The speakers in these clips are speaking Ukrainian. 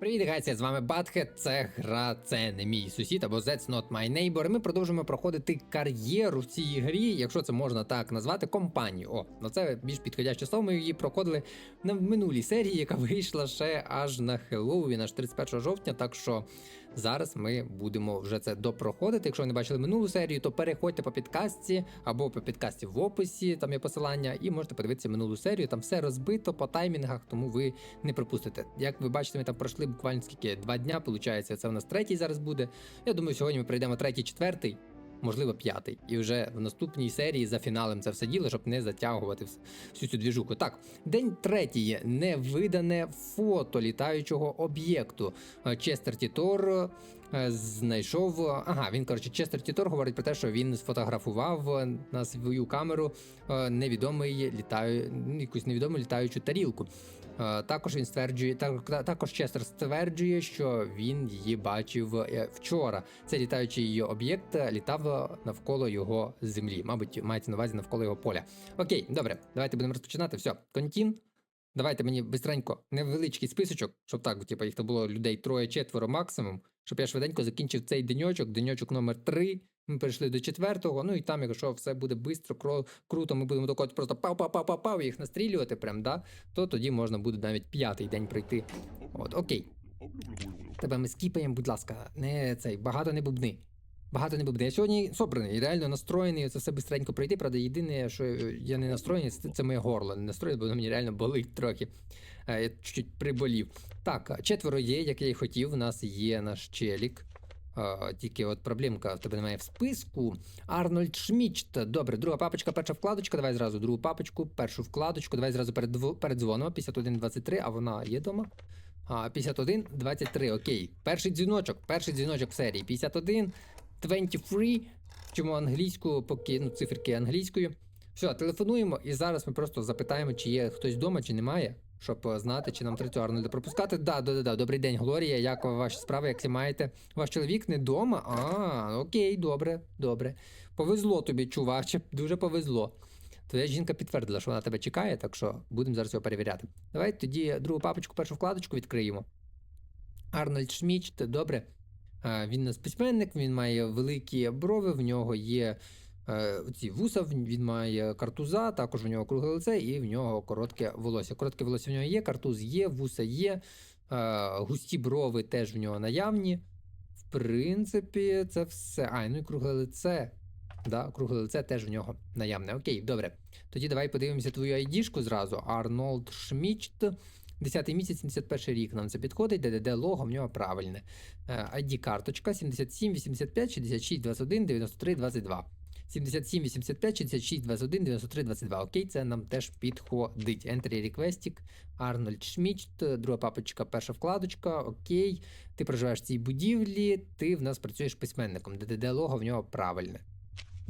Привіт, гайці, з вами Батхет. Це гра, це не мій сусід або That's Not My Neighbor. Ми продовжуємо проходити кар'єру в цій грі, якщо це можна так назвати, компанію. О, ну це більш підходяще слово. Ми її проходили на минулій серії, яка вийшла ще аж на Хеллоуін, аж 31 жовтня. Так що зараз ми будемо вже це допроходити. Якщо ви не бачили минулу серію, то переходьте по підкастці або по підкасті в описі, там є посилання, і можете подивитися минулу серію. Там все розбито по таймінгах, тому ви не пропустите. Як ви бачите, ми там пройшли буквально скільки два дня. Получається, це в нас третій зараз буде. Я думаю, сьогодні ми прийдемо третій, четвертий. Можливо, п'ятий, і вже в наступній серії за фіналем це все діло, щоб не затягувати всю цю двіжуку. Так, день третій. Невидане фото літаючого об'єкту. Е, Честер Тітор знайшов. Ага, він коротше, Честер Тітор говорить про те, що він сфотографував е, на свою камеру е, невідомий літаю, якусь невідому літаючу тарілку. Е, Також він стверджує, так, також Честер стверджує, що він її бачив е, вчора. Цей літаючий об'єкт е, літав навколо його землі. Мабуть, мається на увазі навколо його поля. Окей, добре, давайте будемо розпочинати. Все, контін. Давайте мені бистренько невеличкий списочок, щоб так, типу, їх було людей троє-четверо максимум, щоб я швиденько закінчив цей деньочок, деньочок номер 3 Ми перейшли до четвертого. Ну і там, якщо все буде швидко, кро- круто, ми будемо тако от просто пау-пау-пау-пау їх настрілювати, прям, да, то тоді можна буде навіть п'ятий день пройти. От, окей. Тебе ми скіпаємо, будь ласка, не цей, багато не бубни. Багато не бубни. Я сьогодні собраний, реально настроєний це все бистренько пройти. Правда, єдине, що я не настроєний, це моє горло. Не настроєний, бо воно мені реально болить трохи. Е, Я чуть-чуть приболів. Так, четверо є, як я і хотів. У нас є наш челік. Е, Тільки от проблемка в тебе немає в списку. Арнольд Шмічт. Добре, друга папочка, перша вкладочка. Давай зразу другу папочку, першу вкладочку. Давай зразу перед, дво- перед дзвоном 5123, а вона є вдома. А, 51, 23, окей. Перший дзвіночок, перший дзвіночок в серії. 51, 23. Чому англійську, поки ну, циферки англійською. Все, телефонуємо, і зараз ми просто запитаємо, чи є хтось вдома, чи немає, щоб е, знати, чи нам третю Арнольда пропускати. Да, да, да, да. Добрий день, Глорія. Як ваші справи, як маєте? Ваш чоловік не вдома? А, окей, добре, добре. Повезло тобі, чуваче, дуже повезло. Твоя жінка підтвердила, що вона тебе чекає, так що будемо зараз його перевіряти. Давай тоді другу папочку, першу вкладочку відкриємо. Арнольд Шмічт, добре. Він у нас письменник, він має великі брови, в нього є ці вуса, він має картуза, також у нього кругле лице і в нього коротке волосся. Коротке волосся в нього є, картуз є, вуса є, е, густі брови теж в нього наявні. В принципі, це все. А, ну і кругле лице. Да, кругле лице теж в нього наявне. Окей, добре. Тоді давай подивимося твою айдішку зразу. Арнольд Шмічт. 10 місяць, 71 рік нам це підходить, ДДД лого в нього правильне. Е, ID карточка 77 85 66 21 93 22. 77 85 66 21 93 22. Окей, це нам теж підходить. Entry requestik, Арнольд Шмічт, друга папочка, перша вкладочка. Окей. Ти проживаєш в цій будівлі, ти в нас працюєш письменником. ДДД лого в нього правильне.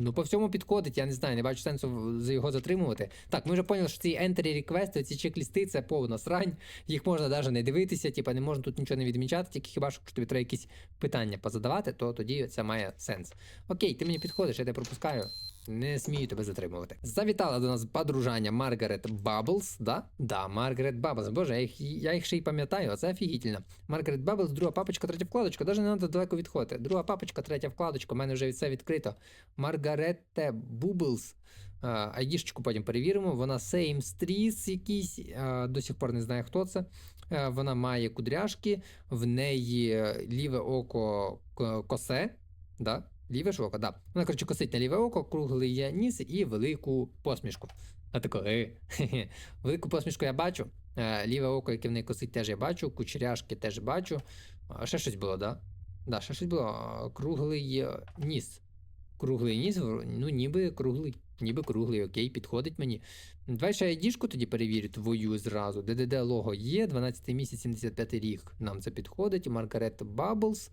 Ну, по всьому підходить, я не знаю, не бачу сенсу його затримувати. Так, ми вже поняли, що ці entry реквести, ці чек-лісти це повна срань. Їх можна навіть не дивитися, типа не можна тут нічого не відмічати, тільки хіба що тобі треба якісь питання позадавати, то тоді це має сенс. Окей, ти мені підходиш, я тебе пропускаю. Не смію тебе затримувати. Завітала до нас подружання Маргарет Бабблс, да? Да, Маргарет Бабблс. Боже, я їх, я їх ще й пам'ятаю, це офігітельно. Маргарет Бабблс, друга папочка, третя вкладочка. Даже не треба далеко відходити. Друга папочка, третя вкладочка. У мене вже все відкрито. Маргаретте Бублс. Айдішечку потім перевіримо. Вона Streets якийсь, до сих пор не знаю, хто це. Вона має кудряшки, в неї ліве око косе. Да? Ліве ж око, да. Вона, коротше, косить на ліве око, круглий є ніс і велику посмішку. А тако, е. Велику посмішку я бачу. Е, Ліве око, яке в неї косить, теж я бачу, кучеряшки теж бачу. А ще щось було, да? Да, ще щось було. Круглий ніс. Круглий ніс, ну ніби круглий. Ніби круглий, окей, підходить мені. Давай ще айдішку тоді перевірю твою зразу. ДДД лого є, 12 місяць, 75 рік. Нам це підходить. Маргарет Бабблс.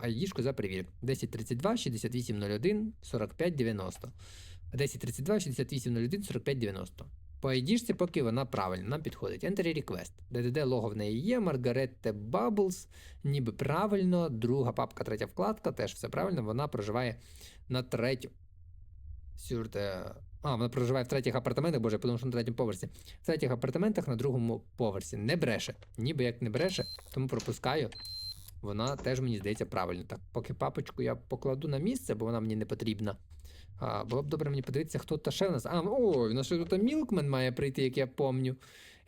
Айдішку за перевірю. 1032 6801 4590. 1032 6801 4590. По айдішці, поки вона правильна, нам підходить. Entry request. ДДД лого в неї є, Маргаретте Bubbles, ніби правильно. Друга папка, третя вкладка, теж все правильно. Вона проживає на третю. Сюрте А, вона проживає в третіх апартаментах, боже, тому що на третьому поверсі. В третіх апартаментах на другому поверсі. Не бреше. Ніби як не бреше, тому пропускаю. Вона теж мені здається правильно. Так, поки папочку я покладу на місце, бо вона мені не потрібна. А, було б добре мені подивитися, хто та ще в нас. А, о, в нас ще тут Мілкмен має прийти, як я помню.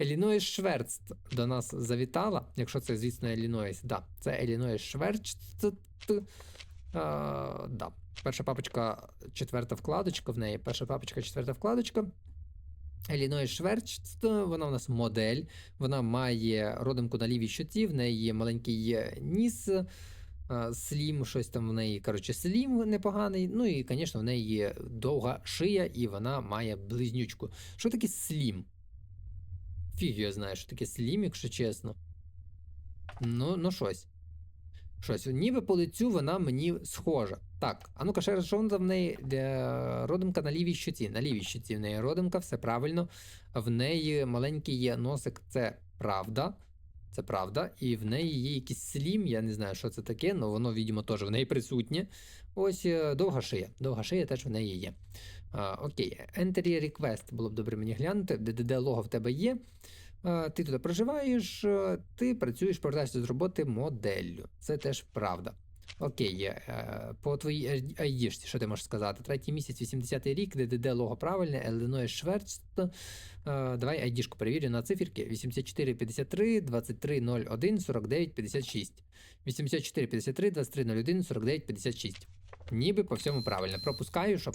Еліноїс Шверц до нас завітала. Якщо це, звісно, Еліноїс. Да, це Еліноїс Шверц. Да. Перша папочка, четверта вкладочка в неї. Перша папочка, четверта вкладочка. Еліноїс Шверц, вона у нас модель. Вона має родинку на лівій щоці, в неї є маленький е, ніс. а, Слім, щось там в неї, коротше, слім непоганий. Ну і, звісно, в неї є довга шия, і вона має близнючку. Що таке слім? Фіг я знаю, що таке слім, якщо чесно. Ну, ну щось. Щось. Ніби по лицю вона мені схожа. Так, а ну-ка, ще раз, що в неї родимка на лівій щоці. На лівій щоці в неї родимка, все правильно. В неї маленький є носик, це правда. Це правда. І в неї є якийсь слім, я не знаю, що це таке, але воно, відомо, теж в неї присутнє. Ось е, довга шия. Довга шия теж в неї є. А, окей, Entry Request було б добре мені глянути. ДДД лого в тебе є. А, ти туди проживаєш, ти працюєш, повертаєшся з роботи моделлю. Це теж правда. Окей, е, по твоїй айдішці, що ти можеш сказати? Третій місяць, 80-й рік, ДДД лого правильне, Еліной Шверц. Е, Давай айдішку перевірю на циферки. 84 53 23 01 49 56. 84 53 23 01 49 56. Ніби по всьому правильно. Пропускаю, щоб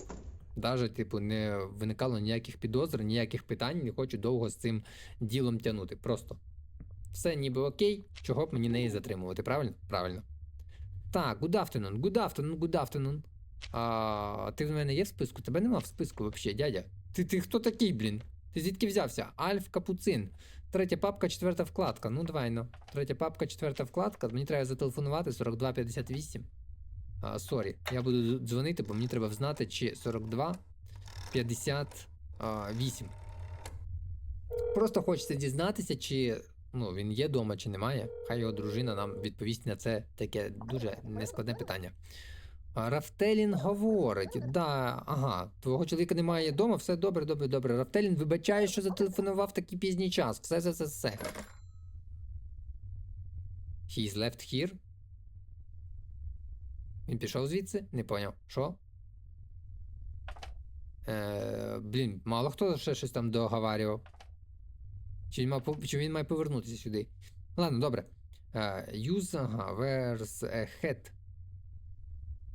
навіть типу, не виникало ніяких підозр, ніяких питань, не хочу довго з цим ділом тягнути. Просто все ніби окей, чого б мені неї затримувати, правильно? Правильно. Так, good afternoon, good afternoon, good afternoon. А, ти в мене є в списку? Тебе нема в списку взагалі, дядя. Ти, ти хто такий, блін? Ти звідки взявся? Альф Капуцин. Третя папка, четверта вкладка. Ну, давай ну. Третя папка, четверта вкладка. Мені треба зателефонувати 4258. А, сорі, я буду дзвонити, бо мені треба взнати, чи 42 58. Просто хочеться дізнатися, чи ну, він є вдома, чи немає. Хай його дружина нам відповість на це таке дуже нескладне питання. Рафтелін говорить: да, ага, твого чоловіка немає вдома, все добре, добре, добре. Рафтелін вибачає, що зателефонував такий пізній час. Все, все, все, все. He's left here. Він пішов звідси? Не поняв. Що? Е, блін, мало хто ще щось там договарював. Чи він, мав, чи він має повернутися сюди? Ладно, добре. Е, use, ага, where's ahead.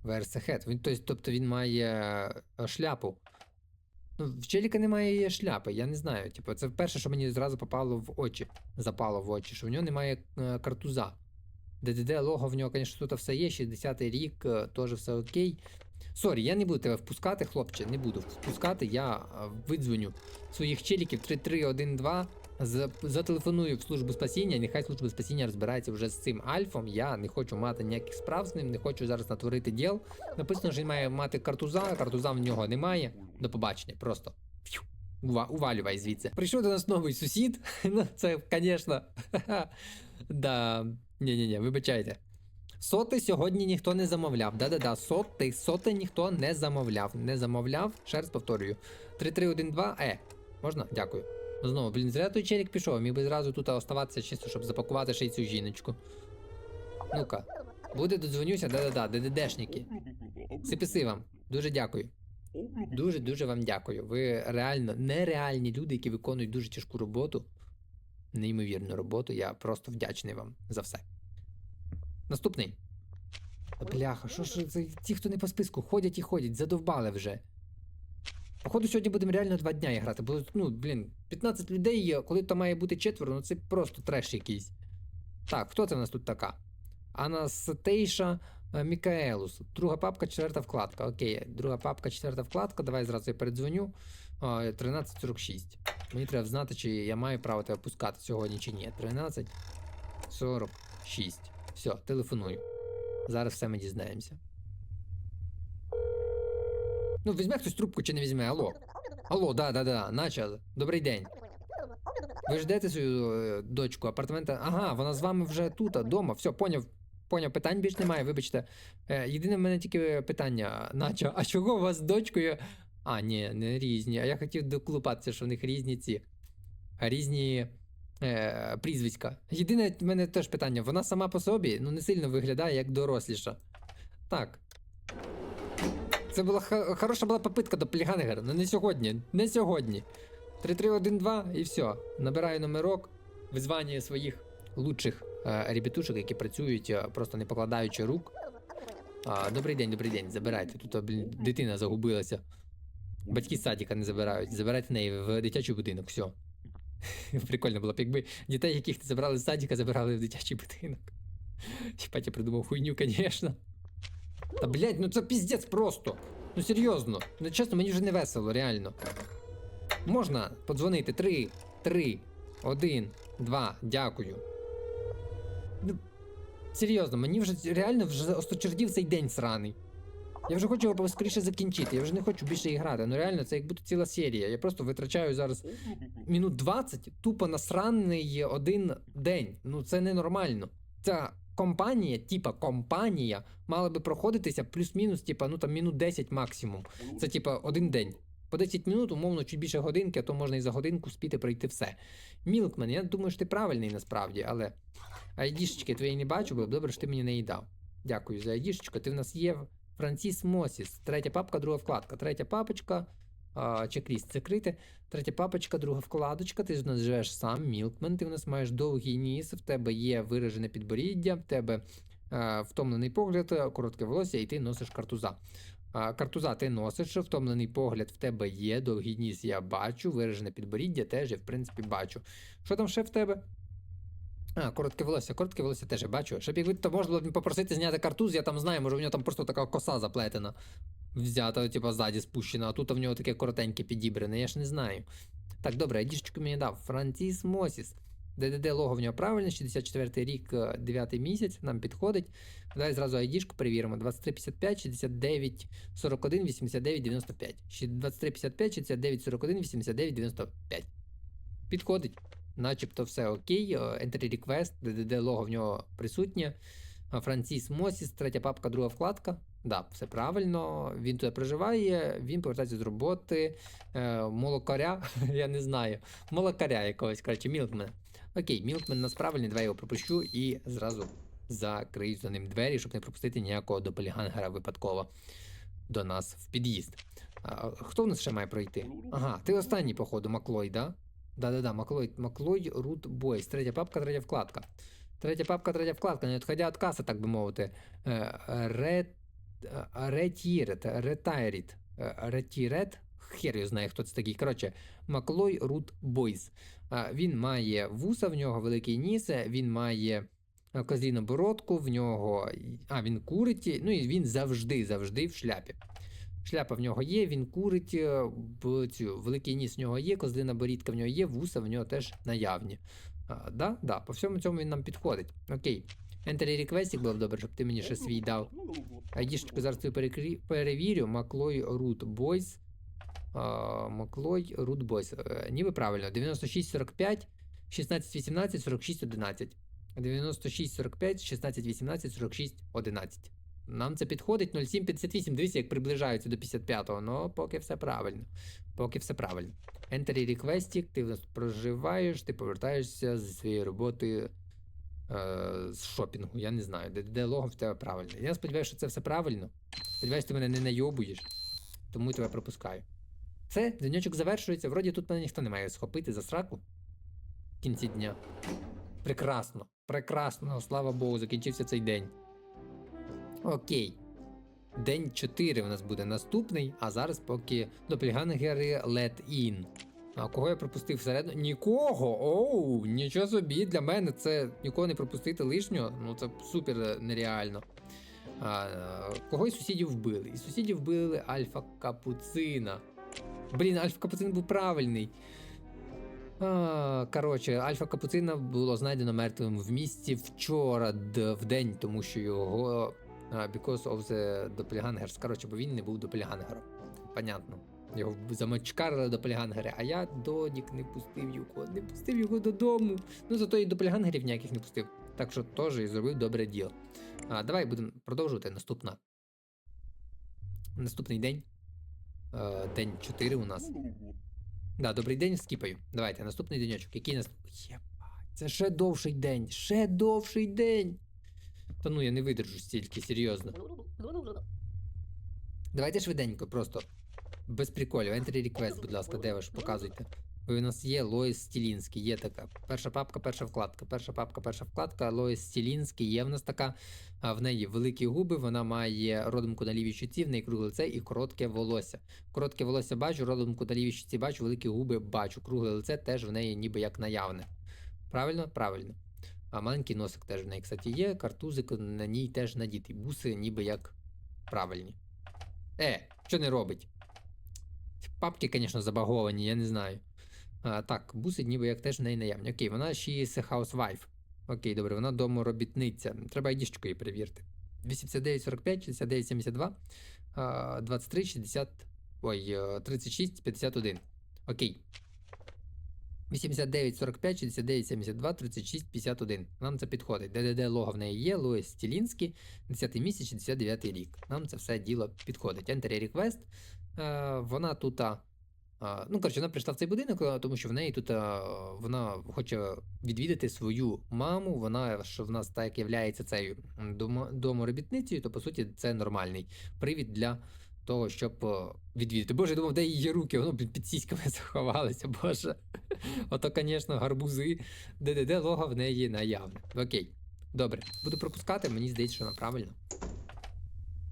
Where's ahead. Він, тобто, тобто він має е, шляпу. Ну, в Челіка немає шляпи, я не знаю. Типу, це перше, що мені зразу попало в очі, запало в очі, що в нього немає е, картуза. ДДД лого в нього, звісно, тут все є, 60-й рік, е, теж все окей. Сорі, я не буду тебе впускати, хлопче, не буду впускати. Я е, видзвоню своїх челіків 3312, за- зателефоную в службу спасіння, нехай служба спасіння розбирається вже з цим альфом. Я не хочу мати ніяких справ з ним, не хочу зараз натворити діл. Написано, що він має мати картуза, картуза в нього немає. До побачення, просто. Ува- Увалювай звідси. Прийшов до нас новий сусід. Ну, це, звісно. Да. Ні-ні-ні, вибачайте. Соти сьогодні ніхто не замовляв. Да-да-да, соти, соти ніхто не замовляв. Не замовляв. Ще раз повторюю. 3312 Е. Можна? Дякую. Знову, блін, зря той челік пішов. Міг би зразу тут оставатися чисто, щоб запакувати ще й цю жіночку. Ну-ка. Буде додзвонюся, да-да-да, ДДДшники. Сиписи вам. Дуже дякую. Дуже дуже вам дякую. Ви реально нереальні люди, які виконують дуже тяжку роботу. Неймовірну роботу. Я просто вдячний вам за все. Наступний. Бляха, що ж це ті, хто не по списку, ходять і ходять, задовбали вже. Походу, сьогодні будемо реально два дня грати, бо, ну, блін, 15 людей є, коли то має бути четверо, ну це просто треш якийсь. Так, хто це в нас тут така? Анастейша е, Мікаелус. Друга папка, четверта вкладка. Окей, друга папка, четверта вкладка. Давай зразу я передзвоню. А, 13.46. Мені треба знати, чи я маю право тебе пускати сьогодні чи ні. 13.46. Все, телефоную. Зараз все ми дізнаємося. Ну, візьме хтось трубку чи не візьме, алло. Алло, да, да, да, наче. Добрий день. Ви ждете свою е, дочку, апартамента. Ага, вона з вами вже тут, вдома. Все, поняв. Поняв, питань більш немає, вибачте. Е, єдине в мене тільки питання, наче, а чого у вас з дочкою А, ні, не різні. А я хотів доколупатися, що в них різні ці. Різні е, прізвиська. Єдине в мене теж питання: вона сама по собі ну, не сильно виглядає як доросліша. Так. Це була хороша була попитка до Пліганегера, але не сьогодні. Не сьогодні. 3312 і все. Набираю номерок, визванюю своїх лучших е, ребятушок, які працюють, е, просто не покладаючи рук. А, добрий день, добрий день, забирайте. Тут, блін, дитина загубилася. Батьки з садика не забирають. Забирайте неї в дитячий будинок, все. Прикольно було б, якби дітей, яких забрали з садика, забирали в дитячий будинок. Хіба я придумав хуйню, звісно. Та блять, ну це піздець просто. Ну серйозно. Ну чесно, мені вже не весело, реально. Можна подзвонити 3, 3, 1, 2, дякую. Ну, серйозно, мені вже реально вже осточердів цей день сраний. Я вже хочу його поскоріше закінчити, я вже не хочу більше і грати. Ну реально, це як будто ціла серія. Я просто витрачаю зараз мінут 20 тупо на сраний один день. Ну це ненормально. Ця компанія, типа компанія, мала би проходитися плюс-мінус, типа, ну там мінут 10 максимум. Це типа один день. По 10 минут, умовно, чуть більше годинки, а то можна і за годинку спіти пройти все. Мілкмен, я думаю, що ти правильний насправді, але айдішечки твої не бачу, бо добре, що ти мені не їй дав. Дякую за айдішечку. Ти в нас є Франсіс Мосіс. Третя папка, друга вкладка. Третя папочка. А, чек-ліст закрити. Третя папочка, друга вкладочка. Ти ж нас живеш сам, Мілкмен. Ти в нас маєш довгий ніс, в тебе є виражене підборіддя, в тебе е, втомлений погляд, коротке волосся, і ти носиш картуза. А, Картуза ти носиш, втомлений погляд в тебе є, довгий ніс я бачу, виражене підборіддя теж я в принципі бачу. Що там ще в тебе? А, коротке волосся, коротке волосся теж я бачу. Щоб якби то можна було б попросити зняти картуз, я там знаю, може в нього там просто така коса заплетена, взята, типа ззаді спущена, а тут в нього таке коротеньке підібране, я ж не знаю. Так, добре, айдішечку мені дав. Франтіс Мосіс. ДДД лого в нього правильно, 64 рік, 9 місяць, нам підходить. Давай зразу айдішку перевіримо. 2355, 69, 41, 89, 95. 2355, 69, 41, 89, 95. Підходить. Начебто все окей. Е, Entry request, DDD лого в нього присутнє. Е, Франсіс Мосіс, третя папка, друга вкладка. Да, все правильно. Він туди проживає, він повертається з роботи. Е, молокаря, я не знаю. Молокаря якогось, коротше, Мілкмен. Окей, Мілкмен нас правильний, давай його пропущу і зразу закрию за ним двері, щоб не пропустити ніякого допелігангера випадково до нас в під'їзд. А, хто в нас ще має пройти? Ага, ти останній, походу, Маклой, да? Да-да-да, Маклой, Маклой Рут Бойс. Третя папка, третя вкладка. Третя папка, третя вкладка, не відходя від каси, так би мовити. Е, Ре... Ретірет, ретайріт, ретірет, хер його знає, хто це такий. Коротше, Маклой Рут Бойс. Він має вуса, в нього великий ніс, він має е, козліну бородку, в нього. А, він курить, ну і він завжди, завжди в шляпі. Шляпа в нього є, він курить, е, цю, великий ніс в нього є, козлина борідка в нього є, вуса в нього теж наявні. А, да, да, по всьому цьому він нам підходить. Окей. Entry request було б добре, щоб ти мені ще свій дав. Айдішечку зараз тобі перекрі- перевірю. Маклой Root Boys. А, Маклой Root Boys. Е, Ніби правильно. 9645, 1618, 46 11. 9645, 1618, 46 11. Нам це підходить 0758. Дивіться, як приближаються до 55-го. Ну, поки все правильно. Поки все правильно. Entry request, ти в нас проживаєш, ти повертаєшся зі своєї роботи е, з шопінгу. Я не знаю, де, лого в тебе правильно. Я сподіваюся, що це все правильно. Сподіваюся, ти мене не найобуєш, тому тебе пропускаю. Все, денечок завершується. Вроді тут мене ніхто не має схопити за сраку в кінці дня. Прекрасно, прекрасно, слава Богу, закінчився цей день. Окей. День 4 у нас буде наступний, а зараз поки допельгангери let in. А кого я пропустив всередину? Нікого! Оу, нічого собі, для мене це нікого не пропустити лишнього. Ну це супер нереально. А, кого із сусідів вбили? Із сусідів вбили Альфа Капуцина. Блін, Альфа Капуцин був правильний. А, коротше, Альфа Капуцина було знайдено мертвим в місті вчора, в день, тому що його. Because of the doppelgangers. Коротше, бо він не був допельгангером. Понятно. Його замочкарили допельгангери, а я додік не пустив його, не пустив його додому. Ну зато і допельгангерів ніяких не пустив. Так що теж і зробив добре діло. А, давай будемо продовжувати наступна. Наступний день. Е, день 4 у нас. Да, добрий день, скіпаю. Давайте, наступний денечок. Який нас. Єбать, це ще довший день. Ще довший день. Та ну я не видержу стільки, серйозно. Давайте швиденько, просто. Без приколів. Entry request, будь ласка, де ж показуйте. Ви у нас є Лоїс Стілінський, є така. Перша папка, перша вкладка. Перша папка, перша вкладка. Лоїс Стілінський є в нас така. А в неї великі губи, вона має родимку на лівій щуці, в неї кругле лице і коротке волосся. Коротке волосся бачу, родимку на лівій щуці бачу, великі губи бачу. Кругле лице теж в неї ніби як наявне. Правильно? Правильно. А маленький носик теж в неї, кстати, є. Картузик на ній теж надітий. Буси ніби як правильні. Е, що не робить? Папки, звісно, забаговані, я не знаю. А, так, буси ніби як теж в неї наявні. Окей, вона is a housewife. Окей, добре, вона доморобітниця. Треба айдішечку її перевірити. 8945, 6972, а, 23, 60. Ой, е, 36, 51. Окей. 89, 45, 69, 72, 36, 51. Нам це підходить. ДДД лого в неї є, Луїс Стілінський, 10 місяць, 69 рік. Нам це все діло підходить. Enter request. Е, вона тут. Ну, коротше, вона прийшла в цей будинок, тому що в неї тут а, вона хоче відвідати свою маму. Вона що в нас так являється цією домо- доморобітницею, то по суті це нормальний привід для того, щоб відвідати. Боже, я думав, де її руки, воно під сіськами заховалося, боже. Ото, звісно, гарбузи. ДДД лого в неї наявне. Окей. Добре, буду пропускати, мені здається, що вона правильно.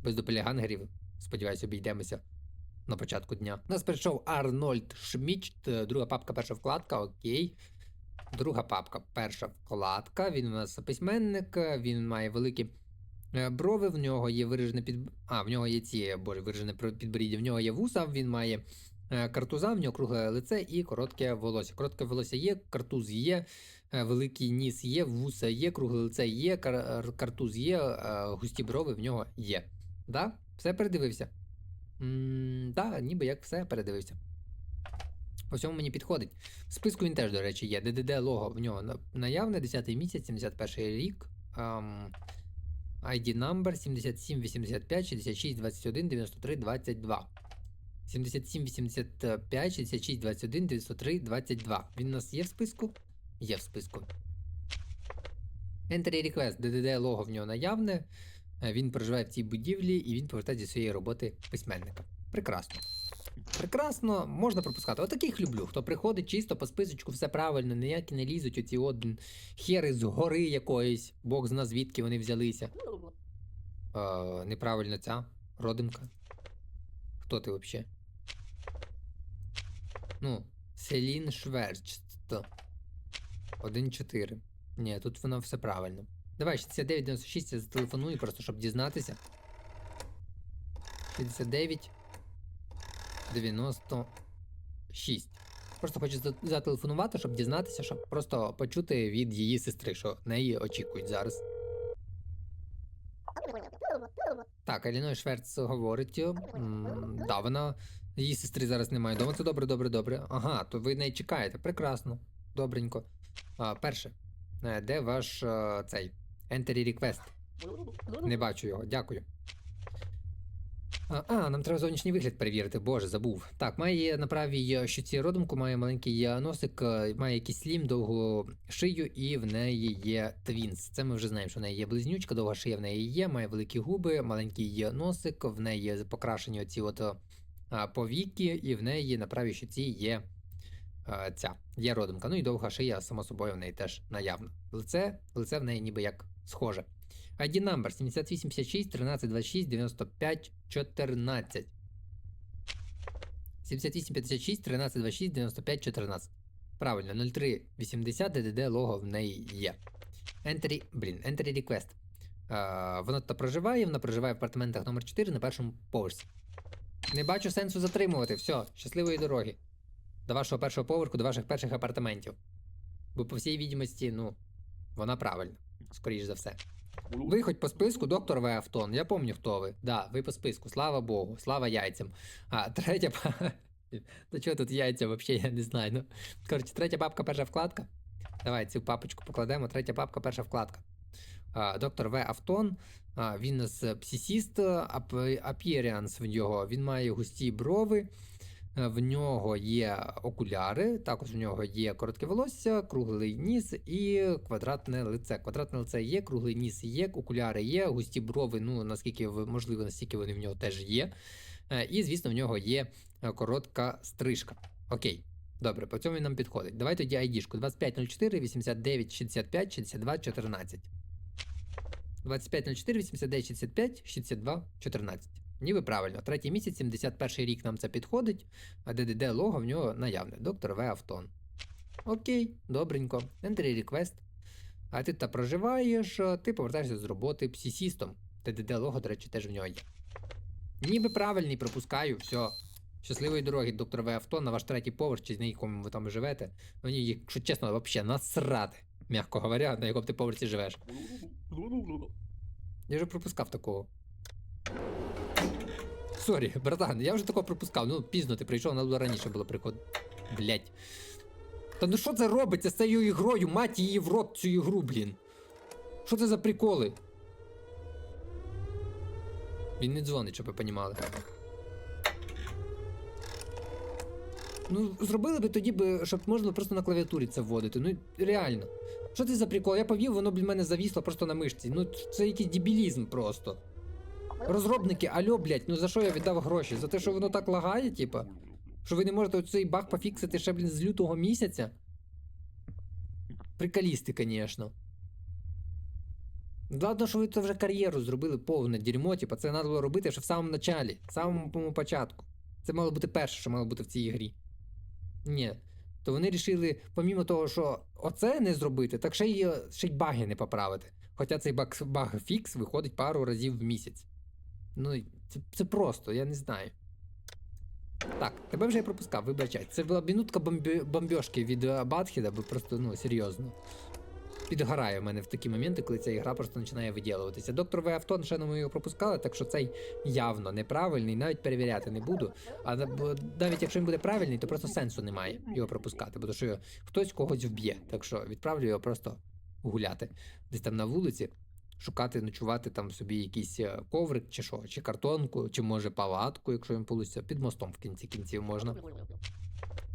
Без допелягангерів, сподіваюся, обійдемося на початку дня. Нас прийшов Арнольд Шмічт, е, друга папка, перша вкладка, окей. Друга папка, перша вкладка. Він у нас письменник, е, він має великі е, брови, в нього є виражене під. А, в нього є ці, боже, виражене підборіддя, в нього є вуса, він має е, картуза, в нього кругле лице і коротке волосся. Коротке волосся є, картуз є, е, великий ніс є, вуса є, кругле лице є, кар- картуз є, е, густі брови в нього є. Да? Все передивився. М, Да, ніби як все передивився. По всьому мені підходить. В списку він теж, до речі, є. ДДД лого в нього наявне, 10 місяць, 71 рік. Ам, ID number 77 85 66 21 93 22. 77 85 66 21 93 22. Він у нас є в списку? Є в списку. Entry request. ДДД лого в нього наявне. Е, Він проживає в цій будівлі і він повертається зі своєї роботи письменника. Прекрасно. Прекрасно, можна пропускати. Отаких люблю. Хто приходить чисто по списочку, все правильно, ніякі не лізуть оці от хери з гори якоїсь, Бог зна звідки вони взялися. Е, неправильно ця родимка. Хто ти взагалі? Ну, Селін Шверч. 1-4. Ні, тут воно все правильно. Давай, 6996 я зателефоную, просто щоб дізнатися. 69 96. Просто хочу зателефонувати, щоб дізнатися, щоб просто почути від її сестри, що неї очікують зараз. Так, Еліною Шверц говорить. м, Да, вона. Її сестри зараз немає вдома. Це добре, добре, добре. Ага, то ви неї чекаєте. Прекрасно. Добренько. А, перше. Е, Де ваш е, цей Entry Request? Не бачу його, дякую. А, а, нам треба зовнішній вигляд перевірити, боже, забув. Так, має на правій щуці родимку, має маленький носик, має якийсь слім, довгу шию, і в неї є твінс. Це ми вже знаємо, що в неї є близнючка, довга шия в неї є, має великі губи, маленький носик, в неї покрашені оці от повіки, і в неї на правій щуці є ця, є родимка. Ну і довга шия, само собою, в неї теж наявна. Лице, лице в неї ніби як схоже. ID number 7856 1326 95 14. 7856 1326 95 14. Правильно, 0380 DDD лого в неї є. Entry, блін, entry request. Е, вона тут проживає, вона проживає в апартаментах номер 4 на першому поверсі. Не бачу сенсу затримувати. Все, щасливої дороги. До вашого першого поверху, до ваших перших апартаментів. Бо, по всій відомості, ну, вона правильна, скоріш за все. Ви хоч по списку, доктор В. Автон, я пам'ятаю, хто ви. Да, ви по списку, слава Богу, слава яйцям. А третя Та чого тут яйця взагалі, я не знаю. Ну, коротше, третя папка, перша вкладка. Давай цю папочку покладемо. Третя папка, перша вкладка. А, Доктор В. Автон. А, він нас псісіст, ап'єріанс в нього. Він має густі брови. Е, В нього є окуляри, також в нього є коротке волосся, круглий ніс і квадратне лице. Квадратне лице є, круглий ніс є, окуляри є, густі брови, ну наскільки можливо, настільки вони в нього теж є. Е, І, звісно, в нього є е, коротка стрижка. Окей. Добре, по цьому він нам підходить. Давай тоді ID-шку 2504 89 65 62 14. 2504 89 65 62 14. Ніби правильно. Третій місяць, 71 рік нам це підходить, а ДДД лого в нього наявне. Доктор В. Автон. Окей, добренько. Entry request. А ти та проживаєш, ти повертаєшся з роботи псісістом. ДДД лого, до речі, теж в нього є. Ніби правильний, пропускаю, все. Щасливої дороги, доктор В. Авто, на ваш третій поверх, чи на якому ви там живете. Мені, якщо чесно, взагалі насрати, м'яко говоря, на якому ти поверсі живеш. Я вже пропускав такого. Сорі, братан, я вже такого пропускав. Ну, пізно ти прийшов, було раніше було приход. Блять. Та ну що це робиться з цією ігрою? Мать її в рот цю ігру, блін. Що це за приколи? Він не дзвонить, щоб ви понімали. Ну, зробили би тоді би, щоб можна просто на клавіатурі це вводити. Ну, реально. Що це за прикол? Я повів, воно блін мене завісло просто на мишці. Ну, це якийсь дебілізм просто. Розробники, альо, блять, ну за що я віддав гроші? За те, що воно так лагає, типа? Що ви не можете цей баг пофіксити ще, блін, з лютого місяця? Приколісти, звісно. Ладно, що ви це вже кар'єру зробили повне дерьмо, типа це треба було робити ще в самому началі, в самому початку. Це мало бути перше, що мало бути в цій грі. Ні. То вони рішили, помімо того, що оце не зробити, так ще й, ще й баги не поправити. Хоча цей баг, баг фікс виходить пару разів в місяць. Ну, це, це просто, я не знаю. Так, тебе вже я пропускав, вибачай. Це була мінутка бомбьошки від е, Батхіда, бо просто, ну, серйозно. Підгорає в мене в такі моменти, коли ця ігра просто починає виділуватися. Доктор В. Автон ще ми його пропускали, так що цей явно неправильний, навіть перевіряти не буду. А бо навіть якщо він буде правильний, то просто сенсу немає його пропускати, бо що хтось когось вб'є. Так що відправлю його просто гуляти десь там на вулиці, шукати, ночувати там собі якийсь е, коврик чи що, чи картонку, чи може палатку, якщо він вийде, під мостом в кінці кінців можна.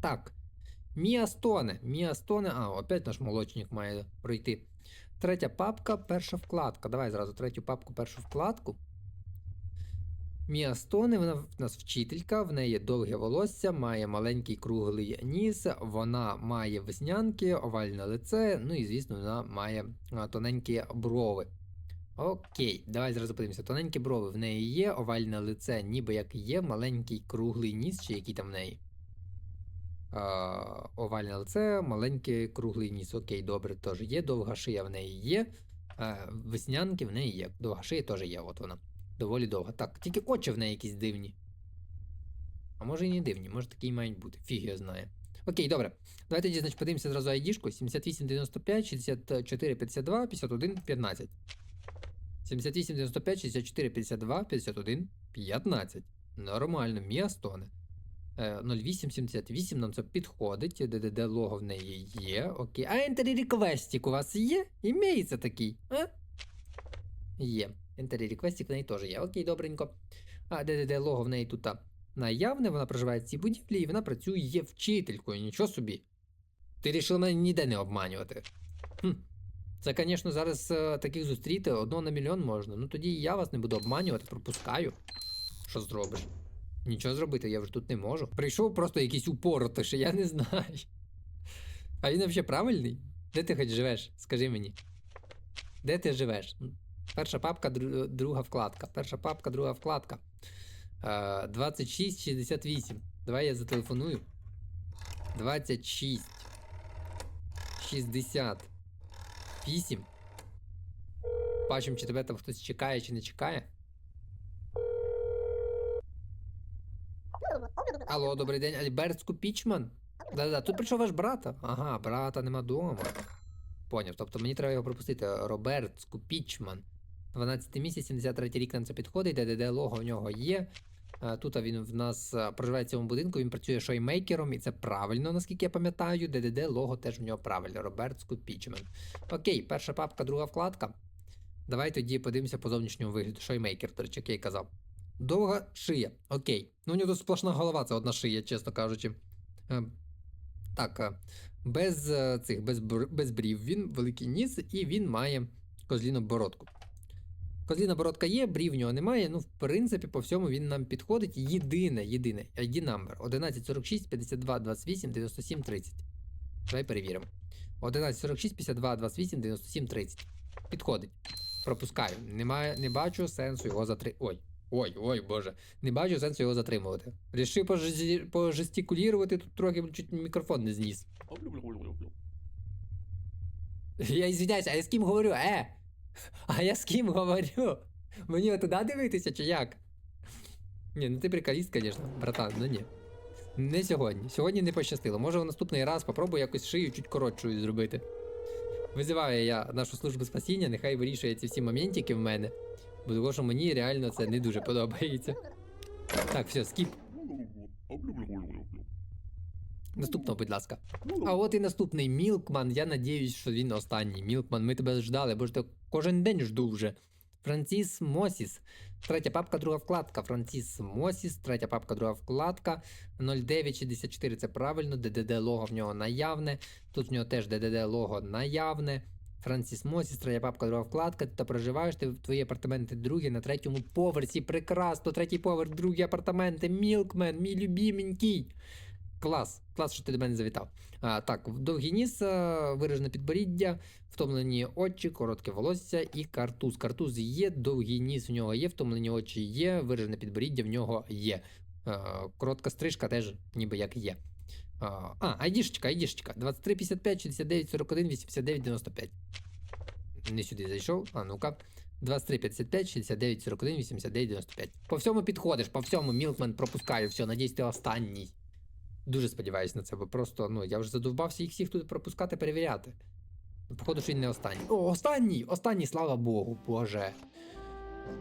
Так. Міастоне. Міастоне. А, опять наш молочник має пройти. Третя папка, перша вкладка. Давай зразу третю папку, першу вкладку. Міастоне, вона в нас вчителька, в неї довге волосся, має маленький круглий ніс, вона має веснянки, овальне лице, ну і, звісно, вона має тоненькі брови. Окей, давай зразу подивимося. Тоненькі брови в неї є, овальне лице, ніби як є, маленький круглий ніс, чи який там в неї. А, овальне лице, маленький круглий ніс. Окей, добре, теж є. Довга шия в неї є. А, веснянки в неї є. Довга шия теж є, от вона. Доволі довга. Так, тільки очі в неї якісь дивні. А може і не дивні, може такі мають бути. Фіг його знає. Окей, добре. Давайте тоді, значить, подивимося зразу ID-шку. 7895, 64 52, 51, 15. 78 95 64 52 51 15. Нормально, міастоне. Е, 08 78 нам це підходить. ДДД лого в неї є. Окей. А Entry Request у вас є? Імеється такий. А? Є. Entry Request в неї теж є. Окей, добренько. А ДДД лого в неї тут наявне, вона проживає в цій будівлі і вона працює вчителькою. Нічого собі. Ти рішила мене ніде не обманювати. Хм. Це, звісно, зараз е, таких зустріти одного на мільйон можна. Ну тоді я вас не буду обманювати, пропускаю. Що зробиш? Нічого зробити, я вже тут не можу. Прийшов просто якийсь упоротий, що я не знаю. А він взагалі правильний? Де ти хоч живеш? Скажи мені. Де ти живеш? Перша папка, друга вкладка. Перша папка, друга вкладка. Е, 2668. Давай я зателефоную. 26. 60. 8. Бачимо, чи тебе там хтось чекає, чи не чекає. Алло, добрий день, Альберт Скупічман? Да-да, тут прийшов ваш брат. Ага, брата нема дома. Поняв, тобто мені треба його пропустити. Роберт Скупічман. 12 місяць, 73 рік нам це підходить, ДДД лого в нього є. Е, Тут він в нас е, проживає в цьому будинку, він працює шоймейкером, і це правильно, наскільки я пам'ятаю. ДДД лого теж в нього правильно. Роберт Скупічмен. Окей, перша папка, друга вкладка. Давай тоді подивимося по зовнішньому вигляду. Шоймейкер, до речі, й казав. Довга шия. Окей. Ну, у нього тут сплошна голова, це одна шия, чесно кажучи. Е, так, без цих, без, без брів. Він великий ніс і він має козліну бородку. Козліна бородка є, брів нього немає. Ну, в принципі, по всьому він нам підходить. Єдине, єдине, ID number 1146 52 28 97 30. Давай перевіримо. 1146 52 28 97 30. Підходить. Пропускаю. Немає, не бачу сенсу його затримати. Ой. Ой, ой, боже. Не бачу сенсу його затримувати. Рішив пожестикулірувати тут трохи чуть мікрофон не зніс. Я извиняюся, а я з ким говорю? Е! А я з ким говорю? Мені отуда дивитися чи як? Ні, ну ти приколіст, звісно, братан, ну ні. Не сьогодні. Сьогодні не пощастило. Може, в наступний раз попробую якось шию чуть коротшою зробити. Визиваю я нашу службу спасіння, нехай вирішує ці всі моментики в мене. Бо того, що мені реально це не дуже подобається. Так, все, скіп. Наступного, будь ласка. А от і наступний Мілкман. Я надіюсь, що він останній. Мілкман, ми тебе ждали, бо ж ти кожен день жду вже. Франціс Мосіс. Третя папка, друга вкладка. Франціс Мосіс, третя папка, друга вкладка. 0964 це правильно. ДДД лого в нього наявне. Тут в нього теж ДДД лого наявне. Франсіс Мосіс, третя папка, друга вкладка. Ти проживаєш, ти в твої апартаменти другі на третьому поверсі. Прекрасно, третій поверх, другі апартаменти. Мілкмен, мій любіменький. Клас, клас, що ти до мене завітав. А, так, довгий ніс, виражене підборіддя, втомлені очі, коротке волосся і картуз. Картуз є, довгий ніс в нього є, втомлені очі є, виражене підборіддя в нього є. А, коротка стрижка теж ніби як є. А, а айдішечка, айдішечка. 2355 69 41 89 95. Не сюди зайшов. А ну-ка. 2355 69 41 89 95. По всьому підходиш, по всьому Мілкмен пропускаю, все, надіюсь, ти останній. Дуже сподіваюся на це, бо просто ну я вже задовбався їх всіх тут пропускати, перевіряти. Ну, Походу, що він не останній. О, останній! Останній, слава Богу, Боже.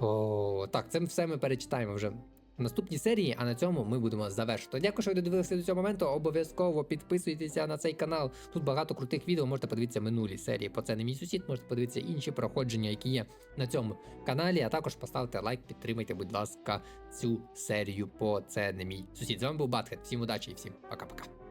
О, так, це все ми перечитаємо вже в наступній серії, а на цьому ми будемо завершувати. Дякую, що ви додивилися до цього моменту. Обов'язково підписуйтеся на цей канал. Тут багато крутих відео. Можете подивитися минулі серії. По це не мій сусід, можете подивитися інші проходження, які є на цьому каналі. А також поставте лайк, підтримайте, будь ласка, цю серію по це не мій сусід. З вами був Батхет. Всім удачі і всім пока-пока.